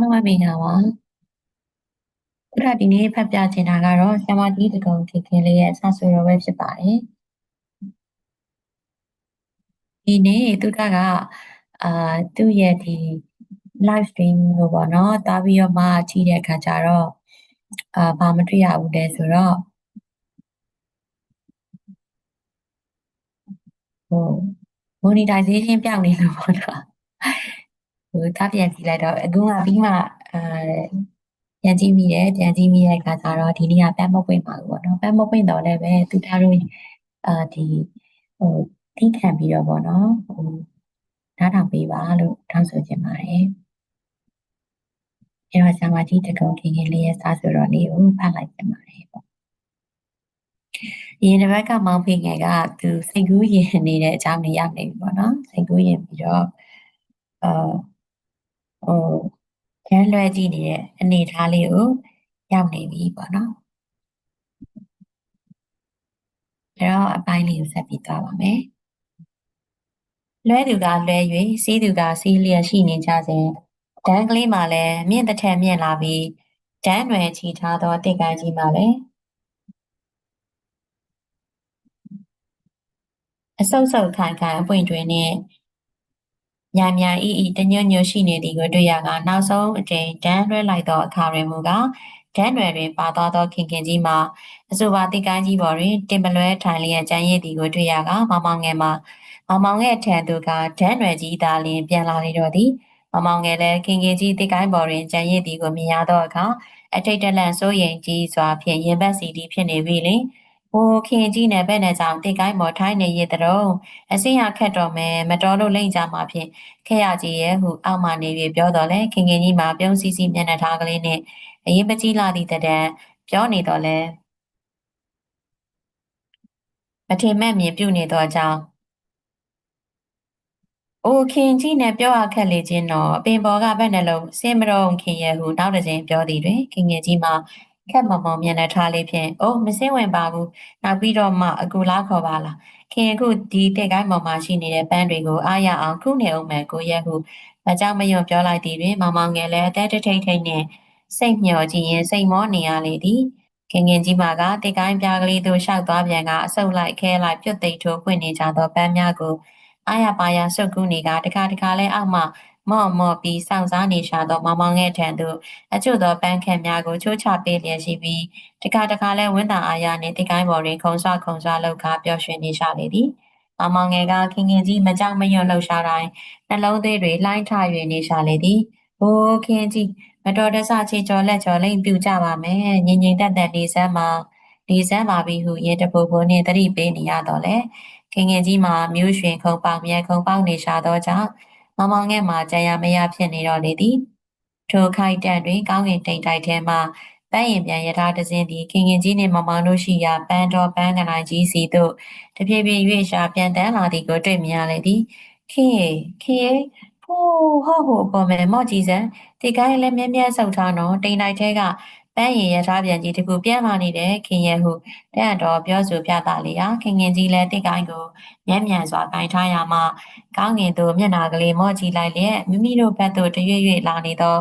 အားလုံးပဲမင်္ဂလာပါအဲ့ဒါဒီနေ့ဖတ်ပြချင်တာကတော့ဆ iam ကြီးတကုံခေခင်လေးရဲ့အဆဆိုတော်ပဲဖြစ်ပါတယ်ဒီနေ့သူကကအာသူ့ရဲ့ဒီ live stream ကိုပေါ့နော်တားပြီးတော့မှကြည့်တဲ့အခါကျတော့အာဘာမတွေ့ရဘူးလဲဆိုတော့ဟို monetization ပြောင်းနေလို့ပေါ့နော် ဟိုတားပြန်ကြည့်လိုက်တော့အခုကပြီးမှအာပြန်ကြည့်မိတယ်ပြန်ကြည့်မိတဲ့အခါကျတော့ဒီနေ့ကပန်းမပွင့်ပါဘူးပေါ့နော်ပန်းမပွင့်တော့လည်းပဲသူသားတို့အာဒီဟိုထိခံပြီးတော့ပေါ့နော်ဟိုနားထောင်ပေးပါလို့တောင်းဆိုချင်ပါတယ်အဲတော့ဆရာမကြီးတကုံခင်ခင်လေးရဲ့စာဆိုတော့လေးကိုဖတ်လိုက်ချင်ပါတယ်ပေါ့ဒီတစ်ဘက်ကမောင်ဖေငယ်ကသူစိတ်ကူးရင်နေတဲ့အကြောင်းတွေရောက်နေပြီပေါ့နော်စိတ်ကူးရင်ပြီးတော့အာ ဟိုကျန်းလွဲကြည့်နေတဲ့အနေထားလေးကိုရောက်နေပြီပေါ့နော်အဲတော့အပိုင်းလေးကိုဆက်ပြီးသွားပါမယ်လွဲသူကလွဲ၍စီးသူကစီးလျက်ရှိနေကြစဉ်တန်းကလေးမှလည်းမြင့်တစ်ထက်မြင့်လာပြီးတန်းွယ်ချီထားသောတစ်ကိုင်းကြီးမှလည်းအဆုပ်ဆုပ်ခိုင်ခိုင်အပွင့်တွင်နှင့် ညာညာဤဤတညွတ်ညွတ်ရှိနေသည်ကိုတွေ့ရကနောက်ဆုံးအကြိမ်ဒန်းလွှဲလိုက်သောအခါတွင်မူကားဒန်းရွယ်တွင်ပါသွားသောခင်ခင်ကြီးမှာအဆိုပါတိကိုင်းကြီးပေါ်တွင်တင်ပလွဲထိုင်လျက်ကြံရည်သည်ကိုတွေ့ရကမောင်မောင်ငယ်မှာမောင်မောင်ငယ်ထံသို့ကဒန်းရွယ်ကြီးသာလျှင်ပြန်လာလေတော့သည်မောင်မောင်ငယ်လည်းခင်ခင်ကြီးတိကိုင်းပေါ်တွင်ကြံရည်သည်ကိုမြင်ရသောအခါအထိတ်တလန့်စိုးရိမ်ကြီးစွာဖြင့်ရင်ဘတ်စီတီဖြစ်နေပြီလေ။ ဟိုခင်ကြီးနဲ့ဘဲ့နဲ့ကြောင့်တိတ်ကိုင်းမော်ထိုင်းနေရတဲ့တော့အစင်းရခက်တော်မယ်မတော်လို့လိမ့်ကြမှာဖြင့်ခက်ရကြီးရဲ့ဟုအောက်မှနေပြီးပြောတော်လဲခင်ခင်ကြီးမှာပြုံးစီစီမျက်နှာထားကလေးနဲ့အရင်ပကြီးလာသည့်တည်းပြောနေတော့လဲမထင်မဲ့မြင်ပြုနေတော့ကြောင်းအိုခင်ကြီးနဲ့ပြောရခက်လေချင်းတော့အပင်ပေါ်ကဘက်နှလုံးစင်မတော်ခင်ရဲ့ဟုနောက်တစ်ချိန်ပြောသည်တွင်ခင်ငယ်ကြီးမှာ ခက်မမောင်မျက်နှာထားလေးဖြင့်အိုးမစင်းဝင်ပါဘူးနောက်ပြီးတော့မှအကူလားခေါ်ပါလားခင်အခုဒီတဲ့ကိုင်းပေါ်မှာရှိနေတဲ့ပန်းတွေကိုအားရအောင်ခုနေအောင်မယ်ကိုရဲ့ဟုအကြောင်းမယွန်ပြောလိုက်သည်တွင်မောင်မောင်ငယ်လည်းအသက်တထိတ်ထိတ်နှင့်စိတ်မျှော်ကြည့်ရင်စိတ်မောနေရလေသည်ခင်ခင်ကြီးမာကတိတ်ကိုင်းပြားကလေးသို့ရှောက်သွားပြန်ကအဆုပ်လိုက်ခဲလိုက်ပြုတ်သိပ်ထိုးဖွင့်နေကြသောပန်းများကိုအားရပါရဆုတ်ကူးနေကတခါတခါလဲအောက်မှ မော့မော့ပြီးစောင့်စားနေရှာသောမောင်မောင်ငယ်ထံသို့အချို့သောပန်းခန့်များကိုချိုးချပေးလျက်ရှိပြီးတခါတခါလဲဝင်းတာအားရနှင့်တိကိုင်းပေါ်တွင်ခုံဆွခုံဆွလောက်ခါပျော်ရွှင်နေရှာလေသည်မောင်မောင်ငယ်ကခင်ခင်ကြီးမကြောက်မရွံ့လှုပ်ရှားတိုင်းနှလုံးသွေးတွေလှိုင်းထ၍နေရှာလေသည်ဟိုးခင်ကြီးမတော်တဆချေကျော်လက်ကျော်လိမ့်ပြူကြပါမယ်ငြိမ်ငြိမ်သက်သက်နေစမ်းမှာနေစမ်းပါပြီဟုရေတပူပူနှင့်တတိပေးနေရတော့လေခင်ခင်ကြီးမှာမျိုးရွှင်ခုံပေါက်မြဲခုံပေါက်နေရှာသောကြောင့် မောင်မောင်ငယ်မှာကြာရမရဖြစ်နေတော့လေသည်ထိုခိုက်တန့်တွင်ကောင်းကင်တိမ်တိုက်ထဲမှပန်းရင်ပြန်ရထားတစင်းသည်ခင်ခင်ကြီးနှင့်မမောင်တို့ရှိရာပန်းတော်ပန်းကနိုင်ကြီးစီသို့တဖြည်းဖြည်း၍ရှာပြန်တန်းလာသည်ကိုတွေ့မြင်ရလေသည်ခင်ရေခင်ရေဖိုးဟော့ဟိုပေါ်မယ်မော့ကြည့်စမ်းဒီကိုင်းလည်းမြဲမြဲဆုပ်ထားနော်တိမ်တိုက်ထဲက ပန်းရင်ရထားပြန်ကြီးတကူပြန်လာနေတယ်ခင်ရဲ့ဟုတန်တော်ပြောဆိုပြတာလေဟာခင်ခင်ကြီးလည်းတိတ်ကိုင်းကိုမျက်မြန်စွာကိုင်းထားရမှကောင်းငင်သို့မျက်နာကလေးမော့ကြည့်လိုက်လျက်မိမိတို့ဘက်သို့တရွေ့ရွေ့လာနေသော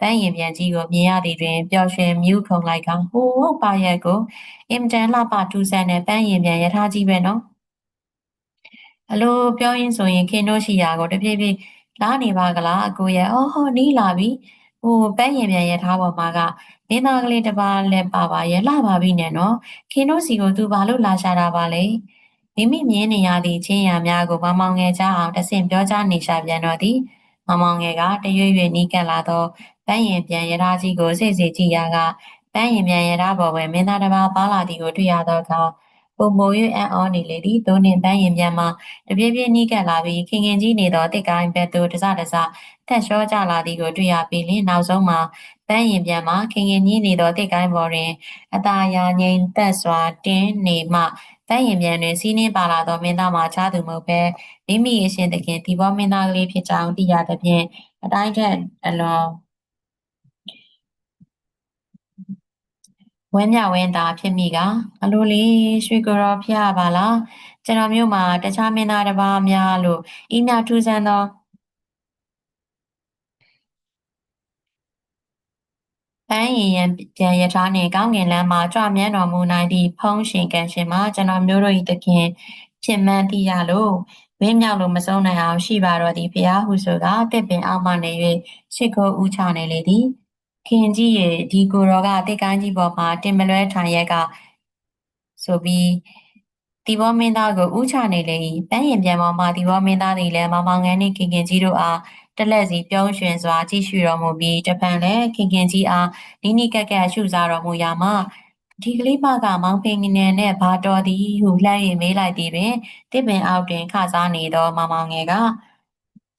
ပန်းရင်ပြန်ကြီးကိုမြင်ရသည်တွင်ပျော်ရွှင်မြူးခုန်လိုက်ကဟိုးဟုတ်ပါရဲ့ကိုအင်တန်လှပထူးဆန်းတဲ့ပန်းရင်ပြန်ရထားကြီးပဲနော်အလိုပြောရင်းဆိုရင်ခင်တို့ရှိရာကိုတဖြည်းဖြည်းလာနေပါကလားအကိုရဲ့အော်ဟောနီးလာပြီ ဟိုပန်းရင်ပြန်ရထားပေါ်မှာကမင်းသားကလေးတစ်ပါးလည်းပါပါရဲ့လှပါပြီနဲ့နော်ခင်တို့စီကိုသူဘာလို့လာရှာတာပါလဲမိမိမြင်နေရသည့်ချင်းရများကိုမမောင်ငယ်ကြအောင်တဆင့်ပြောကြားနေရှာပြန်တော့သည်မမောင်ငယ်ကတရွေ့ရွေ့နီးကပ်လာသောပန်းရင်ပြန်ရထားကြီးကိုစိတ်စိတ်ကြည့်ရကပန်းရင်ပြန်ရထားပေါ်တွင်မင်းသားတစ်ပါးပါလာသည်ကိုတွေ့ရသောအခါ ပုံမို၍အံ့ဩနေလေသည်သို့နှင့်ပန်းရင်ပြန်မှတပြေးပြေးနီးကပ်လာပြီးခင်ခင်ကြီးနေသောတစ်ကိုင်းဘက်သို့တစတစထက်လျှောကြလာသည်ကိုတွေ့ရပြီးလင်နောက်ဆုံးမှာပန်းရင်ပြန်မှခင်ခင်ကြီးနေသောတစ်ကိုင်းပေါ်တွင်အသာယာငိမ်သက်စွာတင်းနေမှပန်းရင်ပြန်တွင်စီးနှင်းပါလာသောမင်းသားမှာချသူမဟုတ်ပဲမိမိအရှင်တခင်ဒီဘောမင်းသားကလေးဖြစ်ကြောင်းသိရသဖြင့်အတိုင်းထက်အလွန် ဝင်းမြဝင်းသားဖြစ်မိကအလိုလေးရွှေကိုရောဖျားပါလားကျွန်တော်မျိုးမှာတခြားမင်းသားတစ်ပါးများလို့ဤမြထူးဆန်းသောန်းရင်ရန်ပြန်ရထားနှင့်ကောင်းကင်လမ်းမှာကြွမြန်းတော်မူနိုင်သည့်ဖုံးရှင်ကန်ရှင်မှာကျွန်တော်မျိုးတို့၏သခင်ဖြစ်မှန်းသိရလို့ဝင်းမြောက်လို့မဆုံးနိုင်အောင်ရှိပါတော့သည်ဘုရားဟုဆိုကတစ်ပင်အောက်မှနေ၍ရှ िख ိုးဦးချနေလေသည် ခင်ကြီးရဲ့ဒီကိုတော်ကတိတ်ကိုင်းကြီးပေါ်မှာတင်မလွဲထိုင်ရက်ကဆိုပြီးတီဘောမင်းသားကိုဥချနေလေ၏ပန်းရင်ပြန်ပေါ်မှာတီဘောမင်းသားသည်လည်းမောင်မောင်ငန်းနှင့်ခင်ခင်ကြီးတို့အားတလက်စီပြုံးရွှင်စွာကြည့်ရှုတော်မူပြီးတပံလည်းခင်ခင်ကြီးအားနီးနီးကက်ကက်ရှုစားတော်မူရာမှာဒီကလေးမကမောင်ပင်ငနေနဲ့ဘာတော်သည်ဟုလှမ်း၍မေးလိုက်သည်တွင်တစ်ပင်အောက်တွင်ခစားနေသောမောင်မောင်ငယ်က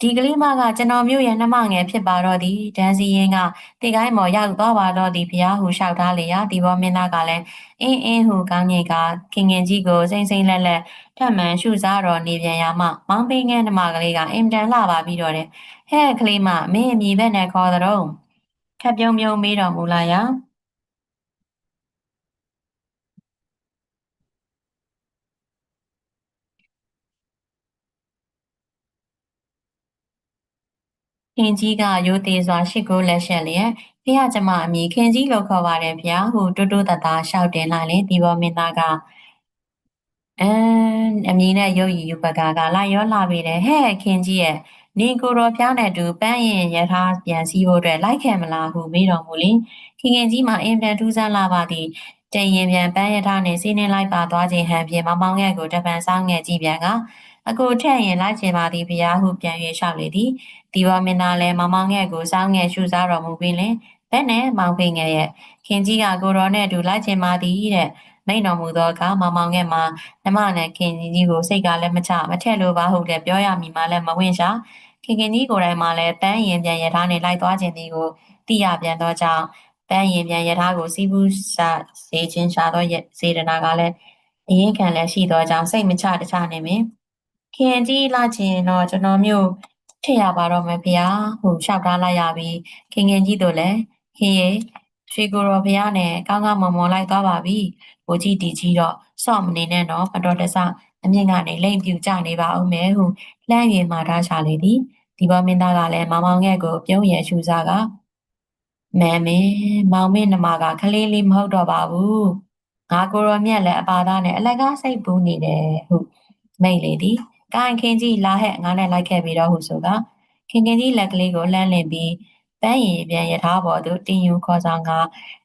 ဒီကလေးမကကျွန်တော်မျိုးရဲ့နှမငယ်ဖြစ်ပါတော့သည်ဒန်စီရင်ကတိကိုင်းမော်ရောက်သွားပါတော့သည်ဘုရားဟုလျှောက်ထားလေရာဒီဘောမင်းသားကလည်းအင်းအင်းဟုကောင်းကြီးကခင်ခင်ကြီးကိုစိမ့်စိမ့်လက်လက်ထပ်မံရှုစားတော်နေပြန်ရမှမောင်ပင်ငယ်နှမကလေးကအင်တန်လှပါပြီးတော့တယ်ဟဲ့ကလေးမမင်းအမိဘက်နဲ့ခေါ်တော့ခက်ပြုံးပြုံးမေးတော်မူလာရာ ခင်ကြီးကရိုသေစွာရှ िख ိုးလက်ရှက်လျက်ဖះကျမအမိခင်ကြီးလို့ခေါ်ပါတယ်ဗျာဟုတိုးတိုးတသားရှောက်တင်လိုက်လေဒီဘောမင်းသားကအမ်အမီနဲ့ရုပ်ရည်ယူပကာကလာရောလာပြီတယ်ဟဲ့ခင်ကြီးရဲ့နေကိုတော်ဖျားနဲ့တူပန်းရင်ရထားပြန်စည်းဖို့အတွက်လိုက်ခဲ့မလားဟုမေးတော်မူလင်ခင်ခင်ကြီးမှာအင်ပြန်ထူးဆန်းလာပါသည်တရင်ပြန်ပန်းရထားနဲ့စီးနှင်းလိုက်ပါသွားခြင်းဟန်ဖြင့်မမောင်ငယ်ကိုတပန်ဆောင်ငယ်ကြည့်ပြန်က အကိုထက်ရင်လိုက်ချင်ပါသည်ဘုရားဟုပြန်၍လျှောက်လေသည်ဒီဝမင်းသားလည်းမမောင်ငယ်ကိုစောင်းငယ်ရှုစားတော်မူပြီးလင်ဘဲနဲ့မောင်ဖိငယ်ရဲ့ခင်ကြီးကကိုတော်နဲ့အတူလိုက်ချင်ပါသည်တဲ့မိန်တော်မူသောအခါမောင်မောင်ငယ်မှာနမနဲ့ခင်ကြီးကိုစိတ်ကလည်းမချမထက်လို့ပါဟုတ်တယ်ပြောရမည်မှလည်းမဝင်ရှာခင်ခင်ကြီးကိုယ်တိုင်မှလည်းပန်းရင်ပြန်ရထားနဲ့လိုက်သွားခြင်းသည်ကိုသိရပြန်သောကြောင့်ပန်းရင်ပြန်ရထားကိုစီးပူးစာစေခြင်းရှာသောစေတနာကလည်းအရင်ခံလည်းရှိသောကြောင့်စိတ်မချတခြားနေမင်း ခင်ကြီးလာခြင်းတော့ကျွန်တော်မျိုးထည့်ရပါတော့မယ်ဗျာဟိုလျှောက်ထားလိုက်ရပြီခင်ခင်ကြီးတို့လည်းခင်ရေရွှေကိုတော်ဘုရားနဲ့ကောင်းကောင်းမွန်မွန်လိုက်သွားပါပြီ။ဘိုးကြီးတီကြီးတော့စော့မနေနဲ့တော့မတော်တဆအမြင့်ကနေလိမ့်ပြူကြနေပါဦးမယ်ဟုလှမ်းရင်မာထားချလေသည်။ဒီဘောမင်းသားကလည်းမောင်မောင်ငယ်ကိုပြုံးရရှူစားကမဲမင်းမောင်မင်းနှမကခလေးလေးမဟုတ်တော့ပါဘူး။ငါကိုရောမြက်လည်းအပါသားနဲ့အလကားစိတ်ပူးနေတယ်ဟုမိတ်လေသည်။ ကိုင်ခင်ကြီးလာဟဲ့ငါနဲ့လိုက်ခဲ့ပြီးတော့ဟုဆိုကခင်ခင်ကြီးလက်ကလေးကိုလှမ်းလင်ပြီးပန်းရင်ပြန်ရထားပေါ်သို့တင်ယူခေါ်ဆောင်က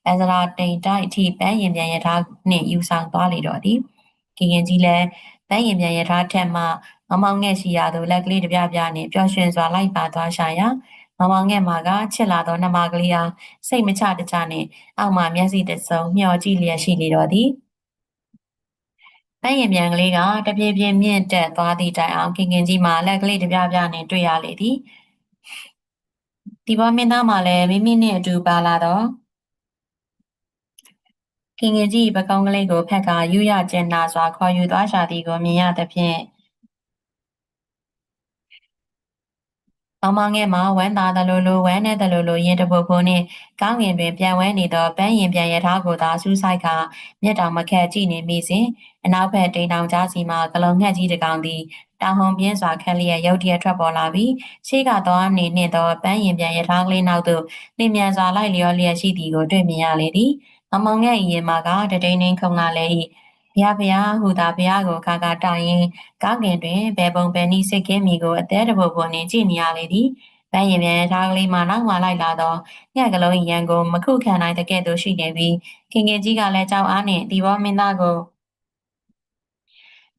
အဇရာတိန်တိုက်အထိပန်းရင်ပြန်ရထားနှင့်ယူဆောင်သွားလေတော့သည်ခင်ခင်ကြီးလည်းပန်းရင်ပြန်ရထားထက်မှမမောင်ငဲ့ရှိရသို့လက်ကလေးတပြပြနှင့်ပျော်ရွှင်စွာလိုက်ပါသွားရှာရာမမောင်ငဲ့မှာကချစ်လာသောနှမကလေးအားစိတ်မချတချနဲ့အောက်မှမျက်စိတစုံမျှော်ကြည့်လျက်ရှိလေတော့သည် ပန်းရင်ပြန်ကလေးကတပြေးပြေးမြင့်တက်သွားသည့်တိုင်အောင်ခင်ခင်ကြီးမှာလက်ကလေးတပြပြနဲ့တွေ့ရလေသည်ဒီဘောမင်းသားမှလည်းမိမိနှင့်အတူပါလာတော့ခင်ခင်ကြီးပကောင်းကလေးကိုဖက်ကယူရကျင်နာစွာခေါ်ယူသွားရှာသည်ကိုမြင်ရသဖြင့် မောင်မောင်ငယ်မှာဝမ်းသာသလိုလိုဝမ်းနဲ့သလိုလိုရင်တပုတ်ဖို့နှင့်ကောင်းငင်တွင်ပြန်ဝဲနေသောပန်းရင်ပြန်ရထားကိုသာစူးဆိုင်ကမျက်တောင်မခက်ကြည့်နေမိစဉ်အနောက်ဘက်တိမ်တောင်ကြားစီမှကလုံငှက်ကြီးတစ်ကောင်သည်တောင်ဟုန်ပြင်းစွာခက်လျက်ရုတ်တရက်ထွက်ပေါ်လာပြီးရှေ့ကသွားနေနှင့်သောပန်းရင်ပြန်ရထားကလေးနောက်သို့နှင်မြန်စွာလိုက်လျောလျက်ရှိသည်ကိုတွေ့မြင်ရလေသည်မမောင်ငယ်ဤရင်မှာကတတိန်နှင်းခုံလာလေ၏ ဘုရားဘုရားဟူသာဘုရားကိုခါခါတိုင်ရင်ကောင်းကင်တွင်ဘယ်ပုံဘယ်နည်းစိတ်ကင်းမိကိုအသေးတပုတ်ပုတ်နှင်ကြည့်နေရလေသည်။ဗန်းရင်ပြန်ထားကလေးမှနောက်မှလိုက်လာတော့ငှက်ကလုံးရန်ကိုမခုခံနိုင်တဲ့ကဲ့သို့ရှိနေပြီးခင်ခင်ကြီးကလည်းကြောက်အားနှင့်ဒီဘောမင်းသားကို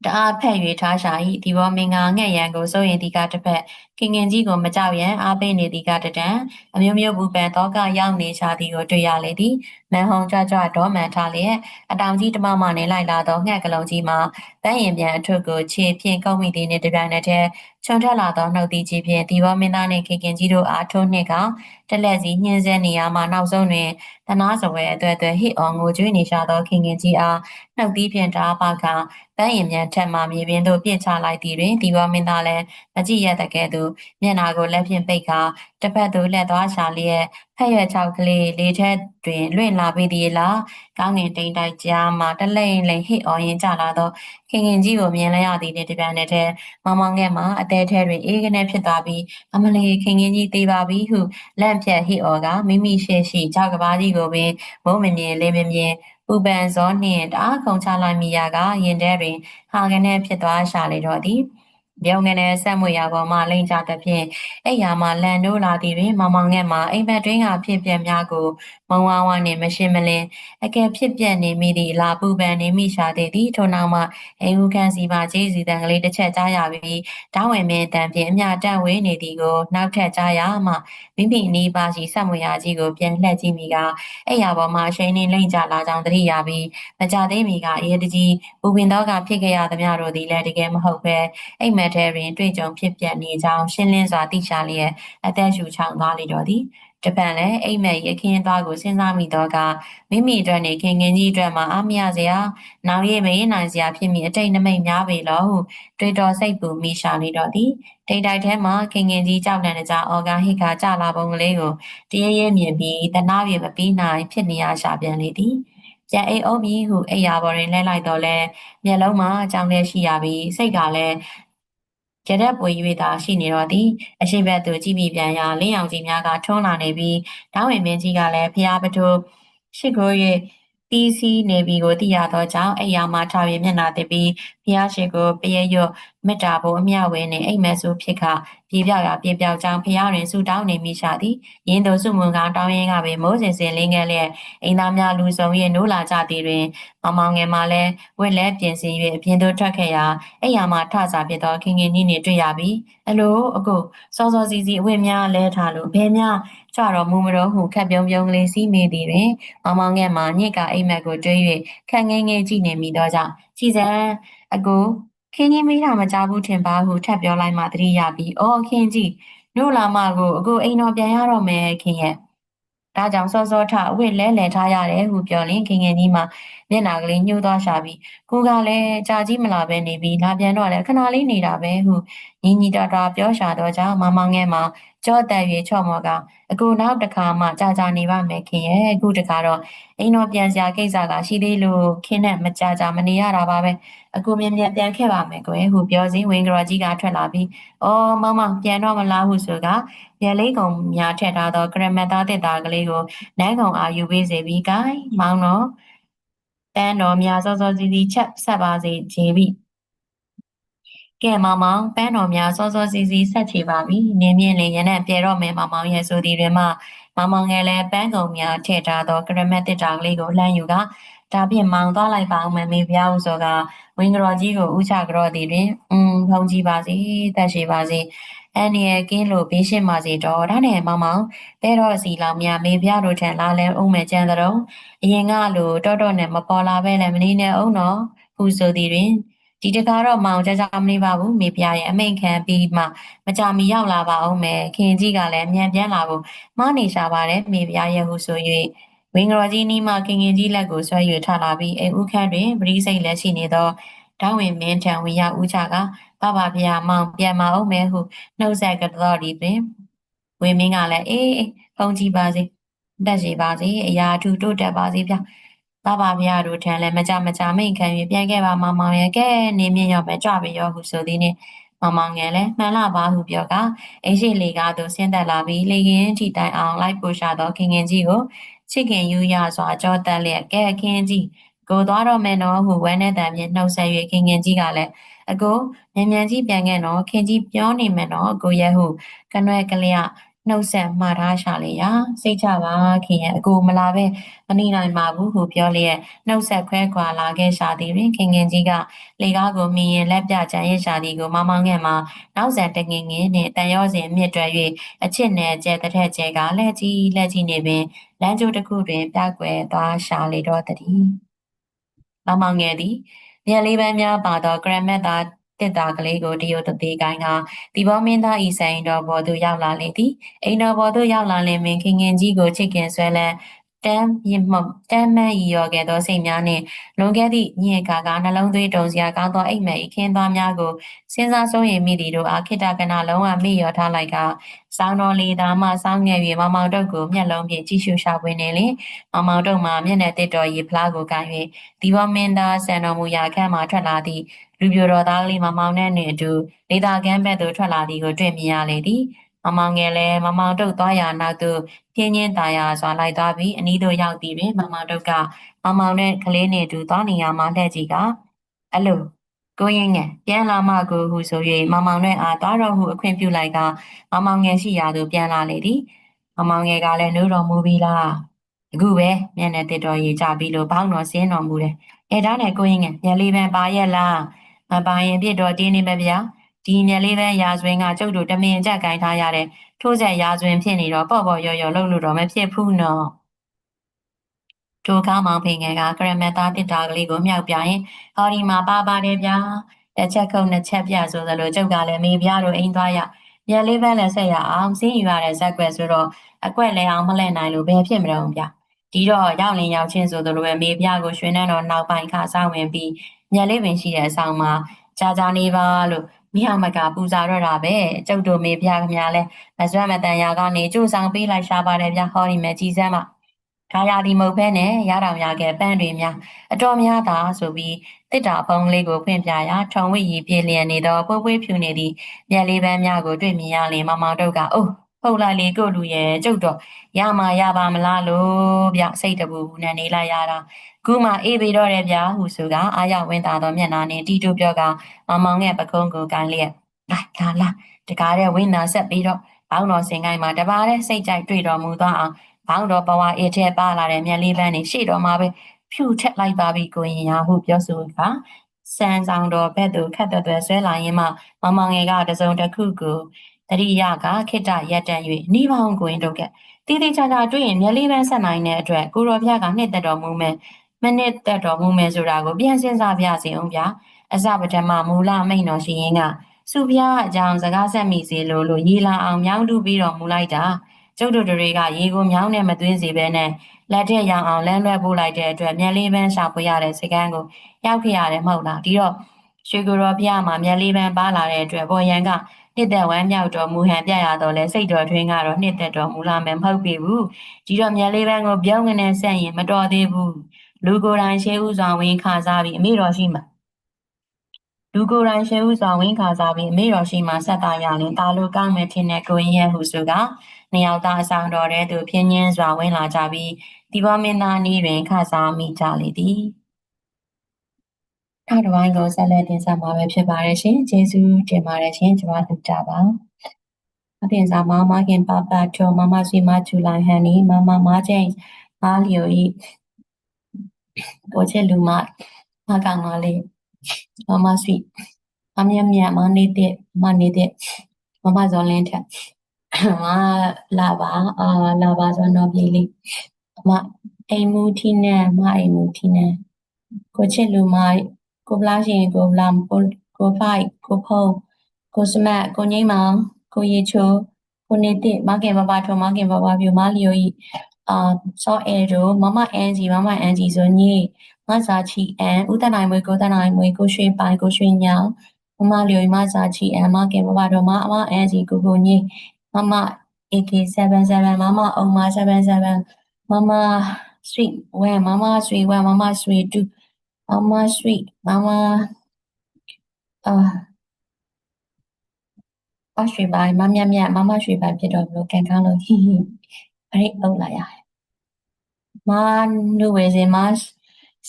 တအားဖက်၍ထားရှာ၏ဒီဘောမင်္ဂငှက်ရန်ကိုစိုးရင်ဒီကတစ်ဖက်ခင်ခင်ကြီးကိုမကြောက်ရန်အားပေးနေသည်ကတတန်အမျိုးမျိုးဘူးပန်တော့ကရောက်နေချသည်ကိုတွေ့ရလေသည် မန်ဟုံကြွကြွဒေါမန်ထားလျက်အတောင်ကြီးတမမနဲ့လိုက်လာသောငှက်ကလုံးကြီးမှာတန်းရင်ပြန်အထုပ်ကိုခြေဖြင့်ကုပ်မိသည်နှင့်တပြိုင်နက်တည်းချွန်ထက်လာသောနှုတ်သီးကြီးဖြင့်ဒီဘောမင်းသားနှင့်ခင်ခင်ကြီးတို့အားထိုးနှင့်ကတလက်စီညှင်းဆဲနေရာမှနောက်ဆုံးတွင်တနာစဝဲအသွဲ့အသွဲ့ဟစ်အောင်ငိုကြွေးနေရှာသောခင်ခင်ကြီးအားနှုတ်သီးဖြင့်တားပါကတန်းရင်ပြန်ထက်မှမြေပြင်သို့ပြင့်ချလိုက်သည်တွင်ဒီဘောမင်းသားလည်းမကြည့်ရတဲ့ကဲ့သို့မျက်နာကိုလက်ဖြင့်ပိတ်ကာတစ်ဖက်သို့လက်သွားရှာလျက်ဖ က်ရွက်ချောက်ကလေးလေးထက်တွင်လွင့်လာပေသည်လားကောင်းငင်တိမ်တိုက်ကြားမှာတလိမ့်လိမ့်ဟစ်အော်ရင်ကြလာတော့ခင်ခင်ကြီးကိုမြင်လိုက်ရသည်နှင့်တပြိုင်နက်တည်းမောင်မောင်ငယ်မှာအသေးထဲတွင်အေးကနေဖြစ်သွားပြီးအမလီခင်ခင်ကြီးသေးပါပြီဟုလန့်ဖြတ်ဟစ်အော်ကမိမိရှေ့ရှိကြောက်ကဘာကြီးကိုပင်မုံမမြင်လေးမမြင်ပူပန်စောနှင့်တအားခုန်ချလိုက်မိရာကရင်ထဲတွင်ဟာကနေဖြစ်သွားရှာလေတော့သည် ပြုံငနဲ့ဆက်မွေရာပေါ်မှလိမ့်ကြသဖြင့်အိယာမှလန်နိုးလာသည်တွင်မောင်မောင်ငယ်မှာအိမ်ဘက်တွင်းကဖြစ်ပျက်များကိုမုံဝါးဝါနှင့်မရှင်းမလင်းအကယ်ဖြစ်ပျက်နေမိသည့်လာပူပန်နေမိရှာသေးသည်ထို့နောက်မှအိမ်ဦးခန်းစီမှခြေစီတန်ကလေးတစ်ချက်ကြားရပြီးတောင်းဝင်မင်းတန်ဖြင့်အမြတန့်ဝေးနေသည်ကိုနောက်ထပ်ကြားရမှမိမိနီးပါရှိဆက်မွေရာကြီးကိုပြန်လှည့်ကြည့်မိကအိယာပေါ်မှရှိန်နှင်းလိမ့်ကြလာကြောင်းသတိရပြီးမကြသေးမီကအေးတကြီးပူပင်တော့ကဖြစ်ခဲ့ရသမျှတို့သည်လည်းတကယ်မဟုတ်ပဲအိမ်မက်ထဲတွင်တွေ့ကြုံဖြစ်ပျက်နေကြောင်းရှင်းလင်းစွာသိချလျက်အသက်ရှူချောင်းသွားလေတော့သည်တပန်လည်းအိမ်မက်ရခင်းသွားကိုစဉ်းစားမိတော့ကမိမိအတွက်နေခင်ခင်ကြီးအတွက်မှာအားမရစရာနောင်ရမရင်နိုင်စရာဖြစ်မိအတိတ်နမိတ်များပေလို့ဟုတွေးတော်စိတ်ပူမိရှာနေတော့သည်ထိတ်တိုက်ထဲမှာခင်ခင်ကြီးကြောက်လန့်ကြအော်ဂါဟိကကြလာပုံကလေးကိုတရရဲမြင်ပြီးတနာပြေမပြီးနိုင်ဖြစ်နေရရှာပြန်လေသည်ပြန်အိမ်အုပ်မီဟုအိယာပေါ်တွင်လဲလိုက်တော့လဲမျက်လုံးမှာအကြောင်းလေးရှိရပြီးစိတ်ကလည်း ကြရက်ပွေ၍သာရှိနေတော့သည်အရှိဘက်သို့ကြည့်ပြီးပြန်ရာလင်းအောင်ကြီးများကထွန်းလာနေပြီးတောင်းဝင်မင်းကြီးကလည်းဖျားပထိုးရှိခိုး၍တီးစီးနေပြီကိုသိရသောကြောင့်အိယာမှထား၍မျက်နာတစ်ပြီးဖျားရှိကိုပရဲရွတ်မေတ္တာဘုံအမျှဝဲနှင့်အိမ်မက်စုဖြစ်ခ ပြေပြောက်ရာပြေပြောက်ကြောင်းဖျားတွင်ဆူတောင်းနေမိရှာသည်ရင်းသူစုမွန်ကတောင်းရင်းကပင်မိုးစင်စင်လင်းငယ်လျက်အိမ်သားများလူဆောင်၍နိုးလာကြသည်တွင်မောင်မောင်ငယ်မှလည်းဝက်လက်ပြင်ဆင်၍အပြင်သို့ထွက်ခဲ့ရာအိယာမှထဆာဖြစ်သောခင်ခင်ကြီးနှင့်တွေ့ရပြီးအလိုအခုစောစောစီစီအဝတ်များလဲထားလို့ဘယ်များကြတော့မူမတော်ဟုခက်ပြုံးပြုံးလေးစီးမိသည်တွင်မောင်မောင်ငယ်မှညစ်ကအိမ်မက်ကိုတွေး၍ခက်ငယ်ငယ်ကြည့်နေမိသောကြောင့်ကြည်စံအကို ခင်းကြီးမိတာမကြဘူးထင်ပါဟုထပ်ပြောလိုက်မှသတိရပြီးအော်ခင်းကြီးတို့လာမကိုအခုအိမ်တော်ပြန်ရတော့မယ်ခင်ရဲ့ဒါကြောင့်စောစောထအဝတ်လဲလဲထားရတယ်ဟုပြောလင်ခင်ခင်ကြီးမှမျက်နာကလေးညှိုးသွားရှာပြီးကိုကလည်းကြာကြီးမလာပဲနေပြီးလာပြန်တော့လည်းခဏလေးနေတာပဲဟုညီညီတာတာပြောရှာတော့ကြောင့်မမောင်ငယ်မှာကြော့တက်၍ချော့မော်ကအခုနောက်တစ်ခါမှကြာကြာနေပါမယ်ခင်ရဲ့အခုတခါတော့အိမ်တော်ပြန်စရာကိစ္စကရှိသေးလို့ခင်းနဲ့မကြာကြာမနေရတာပါပဲ အခုမြင်မြင်ပြန်ခဲ့ပါမယ်ကွယ်ဟုပြောစဉ်ဝင်းကတော်ကြီးကထွက်လာပြီးအော်မမပြန်တော့မလားဟုဆိုကပြန်လေးကုံများထက်ထားသောကရမတ်သားတစ်သားကလေးကိုနန်းကုံအာယူပေးစေပြီးဂိုင်းမောင်တော်တန်းတော်များစောစောစီစီချက်ဆက်ပါစေခြေပြီကဲမောင်မောင်ပန်းတော်များစောစောစီစီဆက်ချေပါပြီနင်းမြင့်လေးရနဲ့ပြေတော့မယ်မောင်မောင်ရဲ့ဆိုသည်တွင်မှမောင်မောင်ငယ်လည်းပန်းကုံများထည့်ထားသောကရမတ်တစ်တာကလေးကိုလှမ်းယူက ဒါဖြင့်မောင်သွားလိုက်ပါအောင်မမေဖျားဦးစောကဝင်းကြော်ကြီးကိုဥချကြောသည်တွင်อืมဖုန်ကြီးပါစေတက်ရှိပါစေအန်နီရဲ့ကင်းလို့ဘေးရှင်းပါစေတော့ဒါနဲ့မောင်မောင်ပဲတော့စီလောင်များမေဖျားတို့ထံလာလဲအောင်မဲ့ကြံတော်အရင်ကလိုတောတော့နဲ့မပေါ်လာပဲလည်းမနေနဲ့အောင်တော့ဟူဆိုသည်တွင်ဒီတကားတော့မောင်ကြကြမနေပါဘူးမေပြရဲ့အမိန်ခံပြီးမှမကြမီရောက်လာပါအောင်မယ်ခင်ကြီးကလည်းမြန်ပြန်လာဖို့မနေရှာပါတယ်မေပြရဲ့ဟုဆို၍ ဝင်းကြော်ကြီးနီးမှခင်ခင်ကြီးလက်ကိုဆွဲ၍ထလာပြီးအိမ်ဦးခန်းတွင်ပရိစိတ်လက်ရှိနေသောတောင်းဝင်မင်းထံဝင်ရောက်ဦးချကဘဘဖျားမောင်ပြန်မအောင်မဲဟုနှုတ်ဆက်ကတော့ဒီတွင်ဝင်းမင်းကလည်းအေးဖုန်ကြည့်ပါစေတက်စီပါစေအရာထူတိုးတက်ပါစေဗျဘဘဖျားတို့ထံလည်းမကြမကြမိန်ခံ၍ပြန်ခဲ့ပါမောင်မောင်ရဲ့ကဲနေမြင့်ရောက်ပဲကြွပြီရောဟုဆိုသည်နှင့်မောင်မောင်ငယ်လည်းမှန်လာပါဟုပြောကအိရှိလေကားသို့ဆင်းသက်လာပြီးလေကင်းထိတိုင်အောင်လိုက်ပို့ရှာသောခင်ခင်ကြီးကို ချစ်ခင်ယူရစွာကြောတက်လျက်ကဲခင်ကြီးကိုသွားတော့မယ်နော်ဟုဝမ်းနဲ့တန်ဖြင့်နှုတ်ဆက်၍ခင်ခင်ကြီးကလည်းအကိုမြန်မြန်ကြီးပြန်ခဲ့နော်ခင်ကြီးပြောနေမယ်နော်အကိုရဲ့ဟုကနွဲ့ကလျ နှုတ်ဆက်မှားထားရှာလေရာစိတ်ချပါခင်ရဲ့အကိုမလာပဲမနေနိုင်ပါဘူးဟုပြောလျက်နှုတ်ဆက်ခွဲခွာလာခဲ့ရှာသည်တွင်ခင်ခင်ကြီးကလေကားကိုမြင်ရင်လက်ပြချမ်းရရှာသည်ကိုမမောင်ငယ်မှာနောက်ဆန်တငင်ငင်နှင့်တန်ရောစဉ်မြင့်တွယ်၍အချစ်နယ်ကျဲတဲ့ထက်ကျဲကလက်ကြီးလက်ကြီးနေပင်လမ်းကျိုးတစ်ခုတွင်ပြကွယ်သွားရှာလေတော့တည်းမမောင်ငယ်သည်မြန်လေးပန်းများပါသောဂရမတ်သား တစ်တာကလေးကိုတရုတ်တသေးကိုင်းကဒီဘောမင်းသားဤဆိုင်တော်ပေါ်သို့ရောက်လာလေသည်အိမ်တော်ပေါ်သို့ရောက်လာလင်မင်းခင်ခင်ကြီးကိုချစ်ခင်ဆွဲလန်းတမ်းမြင့်မှုတမ်းမှန်ရရောခဲ့သောစိတ်များနှင့်လွန်ခဲ့သည့်ညင်ကာကနှလုံးသွေးတုံစရာကောင်းသောအိမ်မက်၏ခင်းသွားများကိုစဉ်းစားစိုးရိမ်မိသည်တို့အားခိတကနာလုံးဝမေ့လျော်ထားလိုက်ကစောင်းတော်လေးသားမှစောင်းငယ်၍မမောင်တုတ်ကိုမျက်လုံးဖြင့်ကြည့်ရှုရှာဖွေနေလျင်မမောင်တုတ်မှမျက်နှာတစ်တော်ရေဖလားကိုကိုင်၍ဒီဘောမင်းသားဆန်တော်မူရာခန့်မှထွက်လာသည့် လူပြိုတော်သားလေးမမောင်နဲ့နှင့်အတူဒေတာကမ်းဘက်သို့ထွက်လာသည်ကိုတွေ့မြင်ရလေသည်မမောင်ငယ်လည်းမမောင်တုတ်သွားရာနောက်သို့ပြင်းပြင်းตาရစွာလိုက်သွားပြီးအနီးသို့ရောက်သည်တွင်မမောင်တုတ်ကမမောင်နဲ့ကလေးနှင့်အတူသွားနေရမှလှည့်ကြည့်ကအလိုကိုရင်ငယ်ပြန်လာမှကိုဟုဆို၍မမောင်နဲ့အားသွားတော်ဟုအခွင့်ပြုလိုက်ကမမောင်ငယ်ရှိရာသို့ပြန်လာလေသည်မမောင်ငယ်ကလည်းနိုးတော်မူပြီလားအခုပဲမျက်နှာတစ်တော်ရေကြပြီးလို့ဘောင်းတော်ဆင်းတော်မူတယ်အဲဒါနဲ့ကိုရင်ငယ်မျက်လေးပန်းပါရဲ့လား မပါရင်ပြစ်တော်တင်းနေမဗျာဒီမျက်လေးပန်းရာဇဝင်ကကျုပ်တို့တမင်ကြက်ကင်ထားရတဲ့ထိုးဆက်ရာဇဝင်ဖြစ်နေတော့ပေါ့ပေါ့ရော်ရော်လှုပ်လို့တော့မဖြစ်ဘူးနော်ထိုကားမောင်ဖိငယ်ကကရမက်သားတစ်တာကလေးကိုမြောက်ပြရင်ဟောဒီမှာပါပါတယ်ဗျာတစ်ချက်ခုတ်နှစ်ချက်ပြဆိုသလိုကျုပ်ကလည်းမေပြားတို့အိမ်သွားရမျက်လေးပန်းလည်းဆက်ရအောင်စင်းယူရတဲ့ဇက်ကွက်ဆိုတော့အကွက်လဲအောင်မလဲနိုင်လို့ဘယ်ဖြစ်မလို့ဗျာဒီတော့ရောက်လင်ရောက်ချင်းဆိုသလိုပဲမေပြားကိုရွှေနှန်းတော်နောက်ပိုင်းခါဆောင်ဝင်ပြီး မျက်လေးပင်ရှိတဲ့အဆောင်မှာကြာကြာနေပါလို့မိဟမကပူဇာတော့တာပဲကျုပ်တို့မေပြခင်ဗျာလဲမစွမ်းမတန်ရာကနေကြိုးဆောင်ပေးလိုက်ရှားပါတယ်ဗျာဟောဒီမဲ့ကြည်စမ်းပါခါရဒီမဟုတ်ဖဲနဲ့ရတော်ရခဲ့ပန်းတွေများအတော်များသာဆိုပြီးတစ်တာပုံလေးကိုဖွင့်ပြရာထုံဝိရီပြေလျက်နေသောပွေးပွေးဖြူနေသည့်မျက်လေးပန်းများကိုတွေ့မြင်ရလင်မမောင်တို့ကအိုးဟုတ်လားလေကိုလူရဲ့ကျုပ်တော့ရမှာရပါမလားလို့ဗျစိတ်တပူပူနဲ့နေလိုက်ရတာ ခုမှအေးပြီးတော့တယ်ဗျာဟုဆိုကအာရဝင်းသားသောမျက်နှာနဲ့တီတူပြောကမမောင်ရဲ့ပကုံးကိုကန်လျက်လာလာလာတကားတဲ့ဝင်းနာဆက်ပြီးတော့ဘောင်းတော်စင်ကိုင်းမှာတပါးတဲ့စိတ်ကြိုက်တွေ့တော်မူသွားအောင်ဘောင်းတော်ဘဝအေထဲပါလာတဲ့မျက်လေးပန်းနေရှေ့တော်မှာပဲဖြူထက်လိုက်ပါပြီကိုရင်ရာဟုပြောဆိုကစံဆောင်တော်ဘက်သို့ခတ်သွဲဆွဲလာရင်မှမမောင်ငယ်ကတစုံတစ်ခုကိုတရိယကခိတရက်တန်၍နှီးပေါင်းကိုရင်တို့ကတီတီချာချာတွေ့ရင်မျက်လေးပန်းဆက်နိုင်တဲ့အတွက်ကိုရောဖျားကနှစ်သက်တော်မူမယ် မနစ်သက်တော်မူမယ်ဆိုတာကိုပြန်စဉ်းစားပြစီအောင်ဗျာအစပထမမူလမိန်တော်ရှိရင်ကစုဖျားအကြောင်းစကားဆက်မိစေလို့လို့ရေလာအောင်မြောင်းတူပြီးတော်မူလိုက်တာကျုပ်တို့တွေကရေကိုမြောင်းနဲ့မသွင်းစေဘဲနဲ့လက်ထက်ရောင်အောင်လမ်းလွှဲပို့လိုက်တဲ့အတွက်မျက်လေးပန်းရှာဖွေရတဲ့စကန်ကိုရောက်ခဲ့ရတယ်မဟုတ်လားဒီတော့ရွှေကိုရောဖျားမှာမျက်လေးပန်းပါလာတဲ့အတွက်ပေါ်ရန်ကနှစ်သက်ဝမ်းမြောက်တော်မူဟန်ပြရတော့လဲစိတ်တော်တွင်ကတော့နှစ်သက်တော်မူလာမယ်မဟုတ်ပေဘူးဒီတော့မျက်လေးပန်းကိုပြောင်းကနေဆက်ရင်မတော်သေးဘူး လူကိုယ်တိုင်ရှေးဥစွာဝင်ခါစားပြီးအမိတော်ရှိမှာလူကိုယ်တိုင်ရှေးဥစွာဝင်ခါစားပြီးအမိတော်ရှိမှာဆက်သားရရင်တာလိုကောင်းမယ်ထင်တဲ့ကိုရင်ရဲ့ဟုဆိုကနှစ်ယောက်သားအဆောင်တော်တဲ့သူပြင်းညင်းစွာဝင်လာကြပြီးဒီဘောမင်းသားနီးတွင်ခါစားမိကြလေသည်နောက်တစ်ပိုင်းကိုဆက်လက်တင်ဆက်မှာပဲဖြစ်ပါတယ်ရှင်ကျေးဇူးတင်ပါတယ်ရှင်ကျွန်မတို့ကြပါအပြင်စာမမခင်ပပထောမမစီမချူလိုက်ဟန်နီမမမချင်းအားလျော်ဤ ကိုချက်လူမမကောင်မလေးမမဆွီအမြမြမနေတဲ့မနေတဲ့မမဇော်လင်းထက်မလာပါအာလာပါဆိုတော့ပြေးလေးမအိမ်မူထီနဲ့မအိမ်မူထီနဲ့ကိုချက်လူမကိုဗလာရှင်ကိုဗလာကိုကိုဖိုက်ကိုဖုံးကိုစမတ်ကိုငိမ့်မောင်ကိုရေချိုကိုနေတဲ့မခင်ဘဘထုံမခင်ဘဘပြူမလီယိုဤ အာစောအဲတို့မမအန်ဂျီမမအန်ဂျီဆိုညေမဇာချီအန်ဦးတနိုင်မွေကိုတနိုင်မွေကိုရွှေပိုင်ကိုရွှေညောင်မမလီယိုမဇာချီအန်မခင်ဘဘတို့မအမအန်ဂျီကိုကိုညေမမ AK77 မမအုံမ77မမ sweet ဝဲမမ sweet ဝဲမမ sweet 2မမ sweet မမအာအရွှေပိုင်းမမြတ်မြတ်မမရွှေပိုင်းဖြစ်တော့ဘလို့ကန်ကောင်းလို့ဟိဟိအဲ့ဒီအုပ်လာရတယ် မနုဝေစင်မ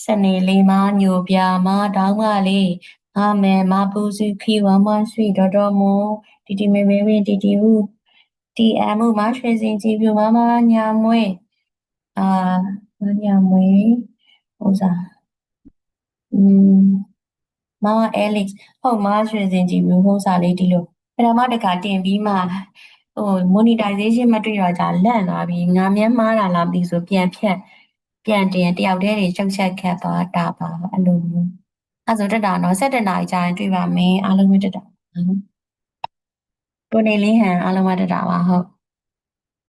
စနေလေးမညိုပြမတောင်းမလေးအာမေမပူစုခီဝမရွှေတော်တော်မွန်တီတီမေမေဝင်းတီတီဦးတီအမ်မှုမရွှေစင်ကြည်ပြမမညာမွေအာညာမွေဥစားอืมမမအဲလစ်ဟုတ်မရွှေစင်ကြည်ပြဟိုးစားလေးဒီလိုပထမတခါတင်ပြီးမှ ဟို monetization မတွေ့တော့ကြလန့်သွားပြီးငါမျက်မှားတာလားမသိဆိုပြန်ဖြတ်ပြန်တင်တယောက်တည်းတွေချုပ်ချက်ခတ်သွားတာပါအဲ့လိုမျိုးအဲ့ဆိုတက်တာနော်7နာရီကြာရင်တွေ့ပါမယ်အားလုံးပဲတက်တာကိုနေလေးဟန်အားလုံးပဲတက်တာပါဟုတ်